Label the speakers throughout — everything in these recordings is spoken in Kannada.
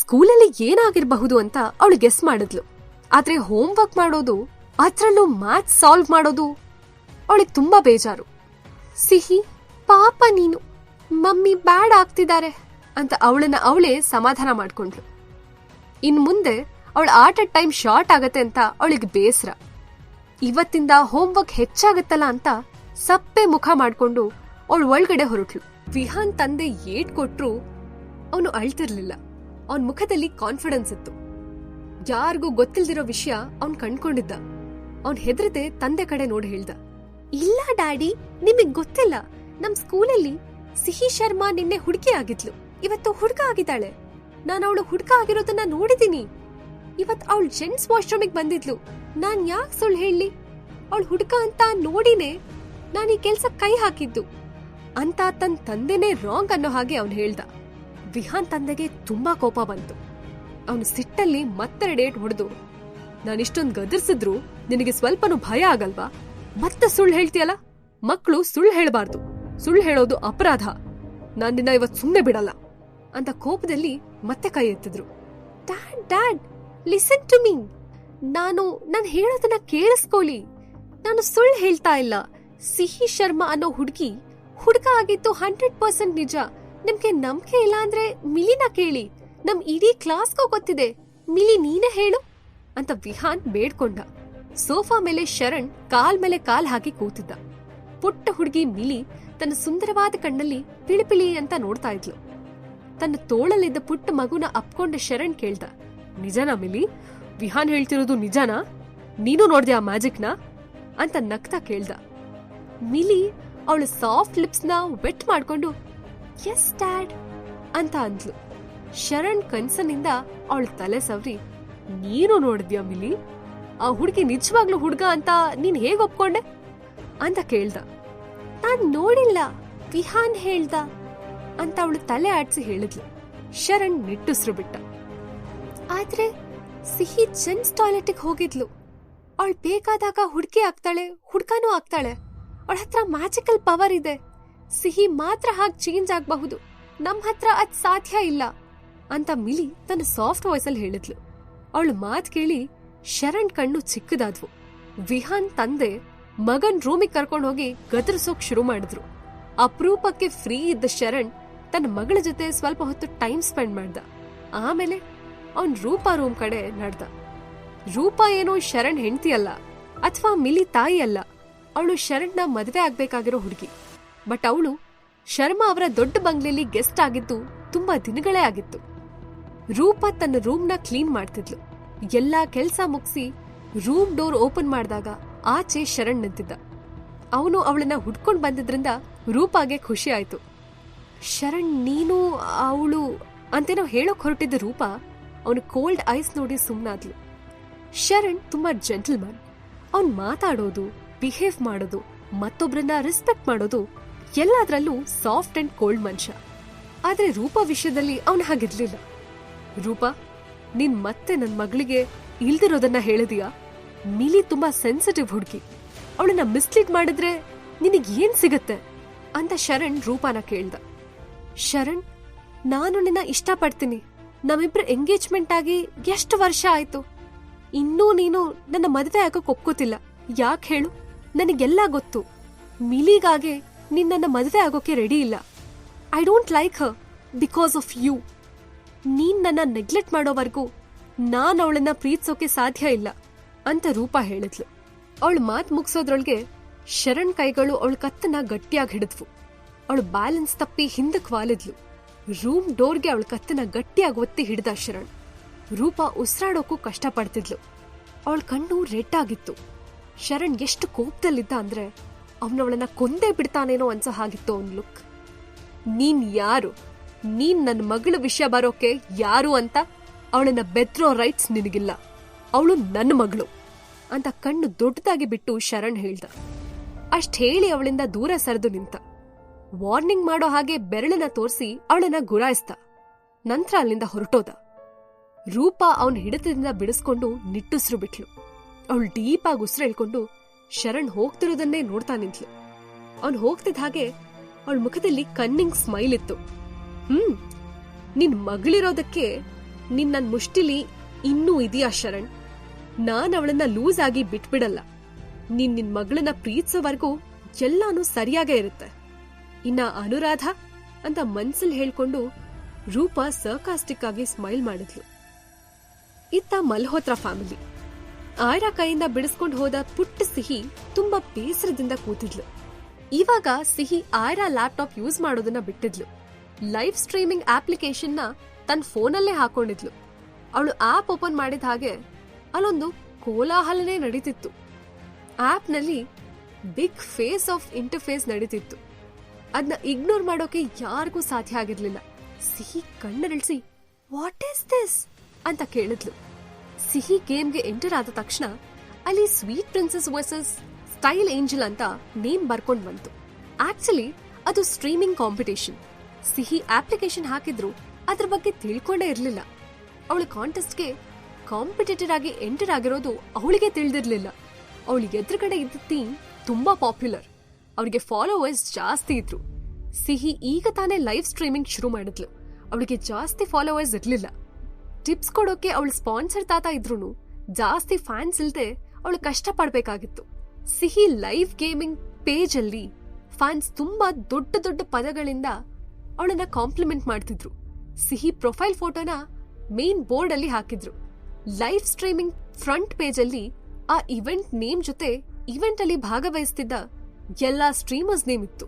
Speaker 1: ಸ್ಕೂಲಲ್ಲಿ ಏನಾಗಿರಬಹುದು ಅಂತ ಅವಳು ಗೆಸ್ ಮಾಡಿದ್ಲು. ಆದ್ರೆ ಹೋಮ್ ವರ್ಕ್ ಮಾಡೋದು, ಅದ್ರಲ್ಲೂ ಮ್ಯಾಥ್ ಸಾಲ್ವ್ ಮಾಡೋದು ಅವಳಿಗೆ ತುಂಬಾ ಬೇಜಾರು. ಸಿಹಿ, ಪಾಪ ನೀನು, ಮಮ್ಮಿ ಬ್ಯಾಡ್ ಆಗ್ತಿದ್ದಾರೆ ಅಂತ ಅವಳನ್ನ ಅವಳೇ ಸಮಾಧಾನ ಮಾಡ್ಕೊಂಡ್ಲು ಇನ್ ಮುಂದೆ ಅವಳ ಆಟ ಟೈಮ್ ಶಾರ್ಟ್ ಆಗತ್ತೆ ಅಂತ ಅವಳಿಗೆ ಬೇಸರ. ಇವತ್ತಿಂದ ಹೋಮ್ ವರ್ಕ್ ಹೆಚ್ಚಾಗತ್ತಲ್ಲ ಅಂತ ಸಪ್ಪೆ ಮುಖ ಮಾಡ್ಕೊಂಡು ಅವಳು ಒಳಗಡೆ ಹೊರಟ್ಲು ವಿಹಾನ್ ತಂದೆ ಏಟ್ ಕೊಟ್ರು ಅವನು ಅಳ್ತಿರ್ಲಿಲ್ಲ. ಅವನ್ ಮುಖದಲ್ಲಿ ಕಾನ್ಫಿಡೆನ್ಸ್ ಇತ್ತು. ಯಾರಿಗೂ ಗೊತ್ತಿಲ್ದಿರೋ ವಿಷಯ ಅವನ್ ಕಂಡ್ಕೊಂಡಿದ್ದ. ಅವನ್ ಹೆದರದೆ ತಂದೆ ಕಡೆ ನೋಡಿ ಹೇಳ್ದ. ಇಲ್ಲ ಡ್ಯಾಡಿ, ನಿಮಗ್ ಗೊತ್ತಿಲ್ಲ. ನಮ್ ಸ್ಕೂಲಲ್ಲಿ ಸಿಹಿ ಶರ್ಮಾ ನಿನ್ನೆ ಹುಡುಗಿ ಆಗಿದ್ಲು. ಇವತ್ತು ಹುಡ್ಗ ಆಗಿದ್ದಾಳೆ. ನಾನು ಅವಳು ಹುಡ್ಕ ಆಗಿರೋದನ್ನ ನೋಡಿದೀನಿ. ಇವತ್ ಅವಳು ಜೆಂಟ್ಸ್ ವಾಶ್ರೂಮಿಗೆ ಬಂದಿದ್ಲು. ನಾನ್ ಯಾಕೆ ಸುಳ್ಳು ಹೇಳಿ ಅವಳು ಹುಡ್ಕ ಅಂತ ನೋಡಿನೇ ನಾನು ಈ ಕೆಲ್ಸ ಕೈ ಹಾಕಿದ್ದು. ಅಂತ ತನ್ ತಂದೆನೇ ರಾಂಗ್ ಅನ್ನೋ ಹಾಗೆ ಅವನು ಹೇಳ್ದ. ವಿಹಾನ್ ತಂದೆಗೆ ತುಂಬಾ ಕೋಪ ಬಂತು. ಅವನು ಸಿಟ್ಟಲ್ಲಿ ಮತ್ತೆ ಡೇಟ್ ಹೊಡೆದು ನಾನಿಷ್ಟೊಂದು ಗದರ್ಸಿದ್ರು, ನಿನಗೆ ಸ್ವಲ್ಪನೂ ಭಯ ಆಗಲ್ವಾ? ಮತ್ತೆ ಸುಳ್ಳು ಹೇಳ್ತೀಯಲ್ಲ? ಮಕ್ಕಳು ಸುಳ್ಳು ಹೇಳಬಾರ್ದು. ಸುಳ್ಳು ಹೇಳೋದು ಅಪರಾಧ. ನಾನ್ ನಿನ್ನ ಇವತ್ ಸುಮ್ನೆ ಬಿಡಲ್ಲ. ಅಂತ ಕೋಪದಲ್ಲಿ ಮತ್ತೆ ಕೈ ಎತ್ತಿದ್ರು. Dad dad, listen to me. ನಾನು ನಾನು ಹೇಳೋದನ್ನ ಕೇಳಿಸ್ಕೊಳ್ಳಿ. ನಾನು ಸುಳ್ಳು ಹೇಳ್ತಾ ಇಲ್ಲ. ಸಿಹಿ ಶರ್ಮಾ ಅನ್ನೋ ಹುಡುಗಿ ಹುಡುಗ ಆಗಿತ್ತು ಹಂಡ್ರೆಡ್ ಪರ್ಸೆಂಟ್ ನಿಜ. ನಿಮ್ಗೆ ನಂಬಿಕೆ ಇಲ್ಲ ಅಂದ್ರೆ ಮಿಲಿನ ಕೇಳಿ. ನಮ್ ಇಡೀ ಕ್ಲಾಸ್ಗೂ ಗೊತ್ತಿದೆ. ಮಿಲಿ ನೀನೇ ಹೇಳು ಅಂತ ವಿಹಾನ್ ಬೇಡ್ಕೊಂಡ. ಸೋಫಾ ಮೇಲೆ ಶರಣ್ ಕಾಲ್ ಮೇಲೆ ಕಾಲ್ ಹಾಕಿ ಕೂತಿದ್ದ. ಪುಟ್ಟ ಹುಡುಗಿ ಮಿಲಿ ತನ್ನ ಸುಂದರವಾದ ಕಣ್ಣಲ್ಲಿ ಪಿಳಿಪಿಳಿ ಅಂತ ನೋಡ್ತಾ ಇದ್ಲು. ತನ್ನ ತೋಳಲ್ಲಿದ್ದ ಪುಟ್ಟ ಮಗುನ ಅಪ್ಕೊಂಡ ಶರಣ್ ಕೇಳ್ದ. ನಿಜನಾ ಮಿಲಿ? ವಿಹಾನ್ ಹೇಳ್ತಿರೋದು ನಿಜನಾ? ನೀನು ನೋಡ್ದೆ ಆ ಮ್ಯಾಜಿಕ್ನ? ಅಂತ ನಗ್ತಾ ಕೇಳ್ದ. ಮಿಲಿ ಅವಳು ಸಾಫ್ಟ್ ಲಿಪ್ಸ್ನ ವೆಟ್ ಮಾಡ್ಕೊಂಡು ಎಸ್ ಡ್ಯಾಡ್ ಅಂತ ಅಂದ್ಲು. ಶರಣ್ ಕನ್ಸನಿಂದ ಅವಳ ತಲೆ ಸವ್ರಿ. ನೀನು ನೋಡಿದ್ಯಾ ಮಿಲಿ? ಆ ಹುಡುಗಿ ನಿಜವಾಗ್ಲೂ ಹುಡ್ಗ ಅಂತ ನೀನ್ ಹೇಗ್ ಒಪ್ಕೊಂಡೆ? ಅಂತ ಕೇಳ್ದ. ನಾನ್ ನೋಡಿಲ್ಲ, ವಿಹಾನ್ ಹೇಳ್ದ, ಅಂತ ಅವಳು ತಲೆ ಆಡ್ಸಿ ಹೇಳಿದ್ಲು. ಶರಣ್ ನಿಟ್ಟುಸ್ರು ಬಿಟ್ಟ. ಆದ್ರೆ ಸಿಹಿ ಜೆಂಟ್ಸ್ ಟಾಯ್ಲೆಟ್ ಹೋಗಿದ್ಲು. ಅವಳು ಬೇಕಾದಾಗ ಹುಡುಗಿ ಆಗ್ತಾಳೆ ಹುಡ್ಕಾನೂ ಆಗ್ತಾಳೆ. ಅವಳ ಹತ್ರ ಮ್ಯಾಜಿಕಲ್ ಪವರ್ ಇದೆ. ಸಿಹಿ ಮಾತ್ರ ಹಾಗೆ ಚೇಂಜ್ ಆಗಬಹುದು. ನಮ್ಮ ಹತ್ರ ಅದ್ ಸಾಧ್ಯ ಇಲ್ಲ ಅಂತ ಮಿಲಿ ತನ್ನ ಸಾಫ್ಟ್ ವಾಯ್ಸಲ್ಲಿ ಹೇಳಿದ್ಲು. ಅವಳು ಮಾತ್ ಕೇಳಿ ಶರಣ್ ಕಣ್ಣು ಚಿಕ್ಕದಾದ್ವು. ವಿಹಾನ್ ತಂದೆ ಮಗನ್ ರೂಮಿಗೆ ಕರ್ಕೊಂಡು ಹೋಗಿ ಗದರ್ಸೋಕ್ ಶುರು ಮಾಡಿದ್ರು. ಅಪರೂಪಕ್ಕೆ ಫ್ರೀ ಇದ್ದ ಶರಣ್ ತನ್ನ ಮಗಳ ಜೊತೆ ಸ್ವಲ್ಪ ಹೊತ್ತು ಟೈಮ್ ಸ್ಪೆಂಡ್ ಮಾಡ್ದ. ಆಮೇಲೆ ಅವನ್ ರೂಪಾ ರೂಮ್ ಕಡೆ ನಡ್ದ. ರೂಪಾ ಏನೋ ಶರಣ್ ಹೆಂಡತಿ ಅಲ್ಲ, ಅಥವಾ ಮಿಲಿ ತಾಯಿ ಅಲ್ಲ, ಅವಳು ಶರಣ್ನ ಮದುವೆ ಆಗ್ಬೇಕಾಗಿರೋ ಹುಡುಗಿ. ಬಟ್ ಅವಳು ಶರ್ಮಾ ಅವರ ದೊಡ್ಡ ಬಂಗ್ಲೆಲಿ ಗೆಸ್ಟ್ ಆಗಿದ್ದು ತುಂಬಾ ದಿನಗಳೇ ಆಗಿತ್ತು. ರೂಪಾ ತನ್ನ ರೂಮ್ನ ಕ್ಲೀನ್ ಮಾಡ್ತಿದ್ಲು. ಎಲ್ಲಾ ಕೆಲಸ ಮುಗಿಸಿ ರೂಮ್ ಡೋರ್ ಓಪನ್ ಮಾಡಿದಾಗ ಆಚೆ ಶರಣ್ ನಿಂತಿದ್ದ. ಅವನು ಅವಳನ್ನ ಹುಡ್ಕೊಂಡು ಬಂದಿದ್ರಿಂದ ರೂಪಾಗೆ ಖುಷಿ ಆಯ್ತು. ಶರಣ್, ನೀನು, ಅವಳು ಅಂತೇನೋ ಹೇಳೋಕ್ ಹೊರಟಿದ್ದ ರೂಪಾ ಅವನು ಕೋಲ್ಡ್ ಐಸ್ ನೋಡಿ ಸುಮ್ನಾದ್ಲು. ಶರಣ್ ತುಂಬಾ ಜೆಂಟಲ್ಮನ್ ಅವ್ನ್ ಮಾತಾಡೋದು, ಬಿಹೇವ್ ಮಾಡೋದು ಮತ್ತೊಬ್ಬರನ್ನ ರೆಸ್ಪೆಕ್ಟ್ ಮಾಡೋದು ಎಲ್ಲಾದ್ರಲ್ಲೂ ಸಾಫ್ಟ್ ಅಂಡ್ ಕೋಲ್ಡ್ ಮನುಷ್ಯ. ಆದ್ರೆ ರೂಪ ವಿಷಯದಲ್ಲಿ ಅವನು ಹಾಗಿರ್ಲಿಲ್ಲ. ರೂಪ, ನೀನ್ ಮತ್ತೆ ನನ್ ಮಗಳಿಗೆ ಇಲ್ದಿರೋದನ್ನ ಹೇಳಿದೀಯಾ? ಮಿಲಿ ತುಂಬಾ ಸೆನ್ಸಿಟಿವ್ ಹುಡುಗಿ. ಅವಳನ್ನ ಮಿಸ್ಲೀಡ್ ಮಾಡಿದ್ರೆ ನಿನಗ್ ಏನ್ ಸಿಗತ್ತೆ? ಅಂತ ಶರಣ್ ರೂಪಾನ ಕೇಳ್ದ. ಶರಣ್, ನಾನು ನಿನ್ನ ಇಷ್ಟಪಡ್ತೀನಿ. ನಮ್ಮಿಬ್ರ ಎಂಗೇಜ್ಮೆಂಟ್ ಆಗಿ ಎಷ್ಟು ವರ್ಷ ಆಯ್ತು? ಇನ್ನೂ ನೀನು ನನ್ನ ಮದುವೆ ಆಗೋಕ್ ಒಪ್ಕೋತಿಲ್ಲ. ಯಾಕೆ ಹೇಳು? ನನಗೆಲ್ಲ ಗೊತ್ತು. ಮಿಲಿಗಾಗೆ ನೀನ್ ನನ್ನ ಮದುವೆ ಆಗೋಕೆ ರೆಡಿ ಇಲ್ಲ. I don't like her because of you ನೀನ್ ನನ್ನ ನೆಗ್ಲೆಕ್ಟ್ ಮಾಡೋವರೆಗೂ ನಾನ್ ಅವಳನ್ನ ಪ್ರೀತಿಸೋಕೆ ಸಾಧ್ಯ ಇಲ್ಲ ಅಂತ ರೂಪ ಹೇಳಿದ್ಲು. ಅವಳು ಮಾತ್ ಮುಗಿಸೋದ್ರೊಳಗೆ ಶರಣ್ ಕೈಗಳು ಅವಳ ಕತ್ತನ್ನ ಗಟ್ಟಿಯಾಗಿ ಹಿಡಿದ್ವು. ಅವಳು ಬ್ಯಾಲೆನ್ಸ್ ತಪ್ಪಿ ಹಿಂದಕ್ಕೆ ವಾಲಿದ್ಲು. ರೂಮ್ ಡೋರ್ಗೆ ಅವಳ ಕತ್ತನ್ನ ಗಟ್ಟಿಯಾಗಿ ಒತ್ತಿ ಹಿಡ್ದ ಶರಣ್. ರೂಪ ಉಸಿರಾಡೋಕು ಕಷ್ಟಪಡ್ತಿದ್ಲು. ಅವಳ ಕಣ್ಣು ರೆಡ್ ಆಗಿತ್ತು ಶರಣ್ ಎಷ್ಟು ಕೋಪದಲ್ಲಿದ್ದ ಅಂದ್ರೆ ಅವನವಳನ್ನ ಕೊಂದೇ ಬಿಡ್ತಾನೇನೋ ಅನ್ಸೋ ಹಾಗಿತ್ತು ಅವನ್ ಲುಕ್ ನೀನ್ ಯಾರು? ನೀನ್ ನನ್ನ ಮಗಳ ವಿಷಯ ಬರೋಕೆ ಯಾರು ಅಂತ ಅವಳನ್ನ ಬೆದ್ರೋ ರೈಟ್ಸ್ ನಿನಗಿಲ್ಲ. ಅವಳು ನನ್ನ ಮಗಳು ಅಂತ ಕಣ್ಣು ದೊಡ್ಡದಾಗಿ ಬಿಟ್ಟು ಶರಣ್ ಹೇಳ್ದ. ಅಷ್ಟ್ ಹೇಳಿ ಅವಳಿಂದ ದೂರ ಸರಿದು ನಿಂತ. ವಾರ್ನಿಂಗ್ ಮಾಡೋ ಹಾಗೆ ಬೆರಳನ್ನ ತೋರಿಸಿ ಅವಳನ್ನ ಗುರಾಯಿಸ್ದ. ನಂತರ ಅಲ್ಲಿಂದ ಹೊರಟೋದ. ರೂಪ ಅವನ ಹಿಡಿತದಿಂದ ಬಿಡಿಸ್ಕೊಂಡು ನಿಟ್ಟುಸ್ರು ಬಿಟ್ಲು. ಅವಳು ಡೀಪ್ ಆಗಿ ಉಸಿರು ಹೇಳ್ಕೊಂಡು ಶರಣ್ ಹೋಗ್ತಿರೋದನ್ನೇ ನೋಡ್ತಾ ನಿಂತ್ಲು. ಅವ್ನ್ ಹೋಗ್ತಿದ್ದ ಹಾಗೆ ಅವಳ ಮುಖದಲ್ಲಿ ಕನ್ನಿಂಗ್ ಸ್ಮೈಲ್ ಇತ್ತು. ಹ್ಮ್, ನಿನ್ ಮಗಳಿರೋದಕ್ಕೆ ನಿನ್ ನನ್ ಮುಷ್ಟಿಲಿ ಇನ್ನೂ ಇದೆಯಾ ಶರಣ್? ನಾನ್ ಅವಳನ್ನ ಲೂಸ್ ಆಗಿ ಬಿಟ್ಬಿಡಲ್ಲ. ನೀನ್ ನಿನ್ ಮಗಳನ್ನ ಪ್ರೀತಿಸೋವರೆಗೂ ಎಲ್ಲಾನು ಸರಿಯಾಗೇ ಇರುತ್ತೆ. ಇನ್ನ ಅನುರಾಧ ಅಂತ ಮನ್ಸಲ್ಲಿ ಹೇಳ್ಕೊಂಡು ರೂಪ ಸರ್ಕಾಸ್ಟಿಕ್ ಆಗಿ ಸ್ಮೈಲ್ ಮಾಡಿದ್ಲು. ಇತ್ತ ಮಲ್ಹೋತ್ರ ಫ್ಯಾಮಿಲಿ ಆಯ್ರಾ ಕೈಯಿಂದ ಬಿಡಿಸ್ಕೊಂಡು ಹೋದ ಪುಟ್ಟ ಸಿಹಿ ತುಂಬಾ ಬೇಸರದಿಂದ ಕೂತಿದ್ಲು. ಇವಾಗ ಸಿಹಿ ಆಯ್ರಾ ಲ್ಯಾಪ್ಟಾಪ್ ಯೂಸ್ ಮಾಡೋದನ್ನ ಬಿಟ್ಟಿದ್ಲು. ಲೈವ್ ಸ್ಟ್ರೀಮಿಂಗ್ ಆಪ್ಲಿಕೇಶನ್ನ ತನ್ನ ಫೋನಲ್ಲೇ ಹಾಕೊಂಡಿದ್ಲು. ಅವಳು ಆಪ್ ಓಪನ್ ಮಾಡಿದ ಹಾಗೆ ಅಲ್ಲೊಂದು ಕೋಲಾಹಲನೇ ನಡೀತಿತ್ತು. ಆಪ್ನಲ್ಲಿ ಬಿಗ್ ಫೇಸ್ ಆಫ್ ಇಂಟರ್ಫೇಸ್ ನಡೀತಿತ್ತು. ಅದನ್ನ ಇಗ್ನೋರ್ ಮಾಡೋಕೆ ಯಾರಿಗೂ ಸಾಧ್ಯ ಆಗಿರ್ಲಿಲ್ಲ. ಸಿಹಿ ಕಣ್ಣರಳಿಸಿ ವಾಟ್ ಈಸ್ ದಿಸ್? ಅಂತ ಕೇಳಿದ್ಲು. ಸಿಹಿ ಗೇಮ್ಗೆ ಎಂಟರ್ ಆದ ತಕ್ಷಣ ಅಲ್ಲಿ sweet princess versus style angel ಅಂತ ನೇಮ್ ಬರ್ಕೊಂಡು ಬಂತು. ಆಕ್ಚುಲಿ ಅದು ಸ್ಟ್ರೀಮಿಂಗ್ ಕಾಂಪಿಟೇಷನ್. ಸಿಹಿ ಅಪ್ಲಿಕೇಶನ್ ಹಾಕಿದ್ರು ಅದ್ರ ಬಗ್ಗೆ ತಿಳ್ಕೊಂಡೇ ಇರಲಿಲ್ಲ. ಅವಳ ಕಾಂಟೆಸ್ಟ್ಗೆ ಕಾಂಪಿಟೇಟರ್ ಆಗಿ ಎಂಟರ್ ಆಗಿರೋದು ಅವಳಿಗೆ ತಿಳಿದಿರ್ಲಿಲ್ಲ. ಅವಳು ಎದುರುಗಡೆ ಇದ್ದ ಥೀಮ್ ತುಂಬಾ ಪಾಪ್ಯುಲರ್. ಅವಳಿಗೆ ಫಾಲೋವರ್ಸ್ ಜಾಸ್ತಿ ಇದ್ರು. ಸಿಹಿ ಈಗ ತಾನೇ ಲೈವ್ ಸ್ಟ್ರೀಮಿಂಗ್ ಶುರು ಮಾಡಿದ್ಲು. ಅವಳಿಗೆ ಜಾಸ್ತಿ ಫಾಲೋವರ್ಸ್ ಇರ್ಲಿಲ್ಲ. ಟಿಪ್ಸ್ ಕೊಡೋಕೆ ಅವಳು ಸ್ಪಾನ್ಸರ್ ತಾತ ಇದ್ರು ಜಾಸ್ತಿ ಫ್ಯಾನ್ಸ್ ಇಲ್ದೆ ಅವಳು ಕಷ್ಟ ಪಡ್ಬೇಕಾಗಿತ್ತು ಸಿಹಿ ಲೈವ್ ಗೇಮಿಂಗ್ ಪೇಜ್ ಅಲ್ಲಿ ಫ್ಯಾನ್ಸ್ ತುಂಬಾ ದೊಡ್ಡ ದೊಡ್ಡ ಪದಗಳಿಂದ ಅವಳನ್ನ ಕಾಂಪ್ಲಿಮೆಂಟ್ ಮಾಡ್ತಿದ್ರು. ಸಿಹಿ ಪ್ರೊಫೈಲ್ ಫೋಟೋನ ಮೇನ್ ಬೋರ್ಡ್ ಅಲ್ಲಿ ಹಾಕಿದ್ರು. ಲೈವ್ ಸ್ಟ್ರೀಮಿಂಗ್ ಫ್ರಂಟ್ ಪೇಜ್ ಅಲ್ಲಿ ಆ ಇವೆಂಟ್ ನೇಮ್ ಜೊತೆ ಇವೆಂಟ್ ಅಲ್ಲಿ ಭಾಗವಹಿಸ್ತಿದ್ದ ಎಲ್ಲಾ ಸ್ಟ್ರೀಮರ್ಸ್ ನೇಮ್ ಇತ್ತು.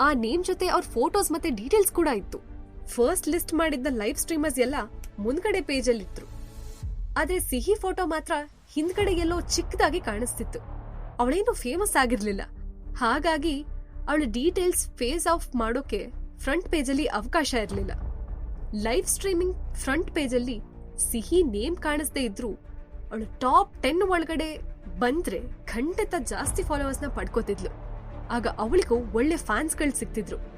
Speaker 1: ಆ ನೇಮ್ ಜೊತೆ ಅವ್ರ ಫೋಟೋಸ್ ಮತ್ತೆ ಡೀಟೇಲ್ಸ್ ಕೂಡ ಇತ್ತು. ಫಸ್ಟ್ ಲಿಸ್ಟ್ ಮಾಡಿದ್ದ ಲೈವ್ ಸ್ಟ್ರೀಮರ್ಸ್ ಎಲ್ಲ ಮುಂದ್ಗಡೆ ಪೇಜ್ ಅಲ್ಲಿ ಇದ್ರು. ಆದ್ರೆ ಸಿಹಿ ಫೋಟೋ ಮಾತ್ರ ಹಿಂದ್ಗಡೆ ಎಲ್ಲೋ ಚಿಕ್ಕದಾಗಿ ಕಾಣಿಸ್ತಿತ್ತು. ಅವಳೇನು ಫೇಮಸ್ ಆಗಿರ್ಲಿಲ್ಲ. ಹಾಗಾಗಿ ಅವಳ ಡೀಟೇಲ್ಸ್ ಫೇಸ್ ಆಫ್ ಮಾಡೋಕೆ ಫ್ರಂಟ್ ಪೇಜ್ ಅಲ್ಲಿ ಅವಕಾಶ ಇರಲಿಲ್ಲ. ಲೈವ್ ಸ್ಟ್ರೀಮಿಂಗ್ ಫ್ರಂಟ್ ಪೇಜ್ ಅಲ್ಲಿ ಸಿಹಿ ನೇಮ್ ಕಾಣಿಸ್ದೇ ಇದ್ರು, ಅವಳು ಟಾಪ್ ಟೆನ್ ಒಳಗಡೆ ಬಂದ್ರೆ ಖಂಡಿತ ಜಾಸ್ತಿ ಫಾಲೋವರ್ಸ್ನ ಪಡ್ಕೋತಿದ್ಲು. ಆಗ ಅವಳಿಗೂ ಒಳ್ಳೆ ಫ್ಯಾನ್ಸ್ಗಳು ಸಿಗ್ತಿದ್ರು.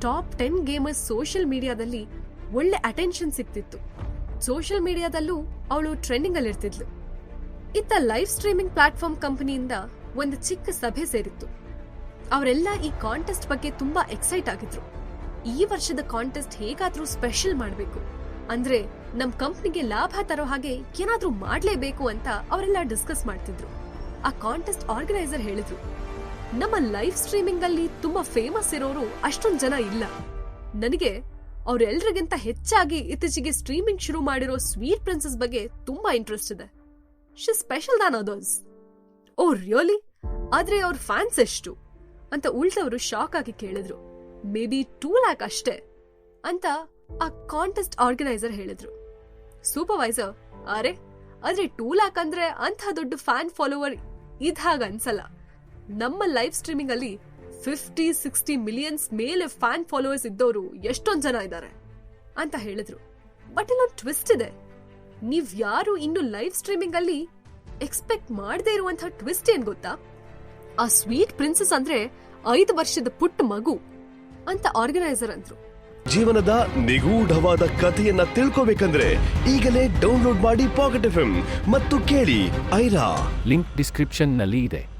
Speaker 1: ಟಾಪ್ ಟೆನ್ ಗೇಮರ್ಸ್ ಸೋಷಿಯಲ್ ಮೀಡಿಯಾದಲ್ಲಿ ಒಳ್ಳೆ ಅಟೆನ್ಷನ್ ಸಿಗ್ತಿತ್ತು. ಸೋಷಿಯಲ್ ಮೀಡಿಯಾದಲ್ಲೂ ಅವಳು ಟ್ರೆಂಡಿಂಗ್ ಅಲ್ಲಿ ಇರ್ತಿದ್ಲು ಇತ್ತ ಲೈವ್ ಸ್ಟ್ರೀಮಿಂಗ್ ಪ್ಲಾಟ್ಫಾರ್ಮ್ ಕಂಪನಿಯಿಂದ ಒಂದು ಚಿಕ್ಕ ಸಭೆ ಸೇರಿತ್ತು. ಅವರೆಲ್ಲ ಈ ಕಾಂಟೆಸ್ಟ್ ಬಗ್ಗೆ ತುಂಬಾ ಎಕ್ಸೈಟ್ ಆಗಿದ್ರು. ಈ ವರ್ಷದ ಕಾಂಟೆಸ್ಟ್ ಹೇಗಾದ್ರೂ ಸ್ಪೆಷಲ್ ಮಾಡಬೇಕು. ಅಂದ್ರೆ ನಮ್ ಕಂಪ್ನಿಗೆ ಲಾಭ ತರೋ ಹಾಗೆ ಏನಾದ್ರೂ ಮಾಡ್ಲೇಬೇಕು ಅಂತ ಅವರೆಲ್ಲ ಡಿಸ್ಕಸ್ ಮಾಡ್ತಿದ್ರು. ಆ ಕಾಂಟೆಸ್ಟ್ ಆರ್ಗನೈಸರ್ ಹೇಳಿದ್ರು. ನಮ್ಮ ಲೈವ್ ಸ್ಟ್ರೀಮಿಂಗ್ ಅಲ್ಲಿ ತುಂಬಾ ಫೇಮಸ್ ಇರೋರು ಅಷ್ಟೊಂದ್ ಜನ ಇಲ್ಲ. ನನಗೆ ಅವ್ರೆಲ್ರಿಗಿಂತ ಹೆಚ್ಚಾಗಿ ಇತ್ತೀಚೆಗೆ ಸ್ಟ್ರೀಮಿಂಗ್ ಶುರು ಮಾಡಿರೋ ಸ್ವೀಟ್ ಪ್ರಿನ್ಸಸ್ ಬಗ್ಗೆ ತುಂಬಾ ಇಂಟ್ರೆಸ್ಟ್ ಇದೆ. She special than others. Oh really ಆದ್ರೆ ಅವ್ರ ಫ್ಯಾನ್ಸ್ ಎಷ್ಟು? ಅಂತ ಉಳ್ದವರು ಶಾಕ್ ಆಗಿ ಕೇಳಿದ್ರು. ಮೇ ಬಿ ಟೂ ಲ್ಯಾಕ್ ಅಷ್ಟೇ ಅಂತ ಆ ಕಾಂಟೆಸ್ಟ್ ಆರ್ಗನೈಸರ್ ಹೇಳಿದ್ರು. ಸೂಪರ್ವೈಸರ್ ಅರೆ, ಆದ್ರೆ ಟೂ ಲ್ಯಾಕ್ ಅಂದ್ರೆ ಅಂಥ ದೊಡ್ಡ ಫ್ಯಾನ್ ಫಾಲೋವರ್ ಇದ್ ಹಾಗ ಅನ್ಸಲ್ಲ. ನಮ್ಮ ಲೈವ್ ಸ್ಟ್ರೀಮಿಂಗ್ ಅಲ್ಲಿ ಫಿಫ್ಟಿ ಸಿಕ್ಸ್ಟಿ ಮಿಲಿಯನ್ಸ್ ಮೇಲೆ ಫ್ಯಾನ್ ಫಾಲೋವರ್ಸ್ ಇದ್ದವರು ಎಷ್ಟೊಂದು ಜನ ಇದ್ದಾರೆ ಅಂತ ಹೇಳಿದ್ರು. ಬಟ್ ಇಲ್ಲೊಂದು ಟ್ವಿಸ್ಟ್ ಇದೆ. ನೀವ್ ಯಾರು ಇನ್ನು ಲೈವ್ ಸ್ಟ್ರೀಮಿಂಗ್ ಅಲ್ಲಿ ಎಕ್ಸ್ಪೆಕ್ಟ್ ಮಾಡದೇ ಇರುವಂತಹ ಟ್ವಿಸ್ಟ್ ಏನ್ ಗೊತ್ತಾ? ಆ ಸ್ವೀಟ್ ಪ್ರಿನ್ಸಸ್ ಅಂದ್ರೆ ಐದು ವರ್ಷದ ಪುಟ್ಟ ಮಗು ಅಂತ ಆರ್ಗನೈಸರ್ ಅಂದ್ರು.
Speaker 2: ಜೀವನದ ನಿಗೂಢವಾದ ಕಥೆಯನ್ನ ತಿಳ್ಕೋಬೇಕಂದ್ರೆ ಈಗಲೇ ಡೌನ್ಲೋಡ್ ಮಾಡಿ ಪಾಕೆಟ್ ಎಫ್ ಮತ್ತು ಕೇಳಿ ಐರಾ.
Speaker 3: ಲಿಂಕ್ ಡಿಸ್ಕ್ರಿಪ್ಷನ್ನಲ್ಲಿ ಇದೆ.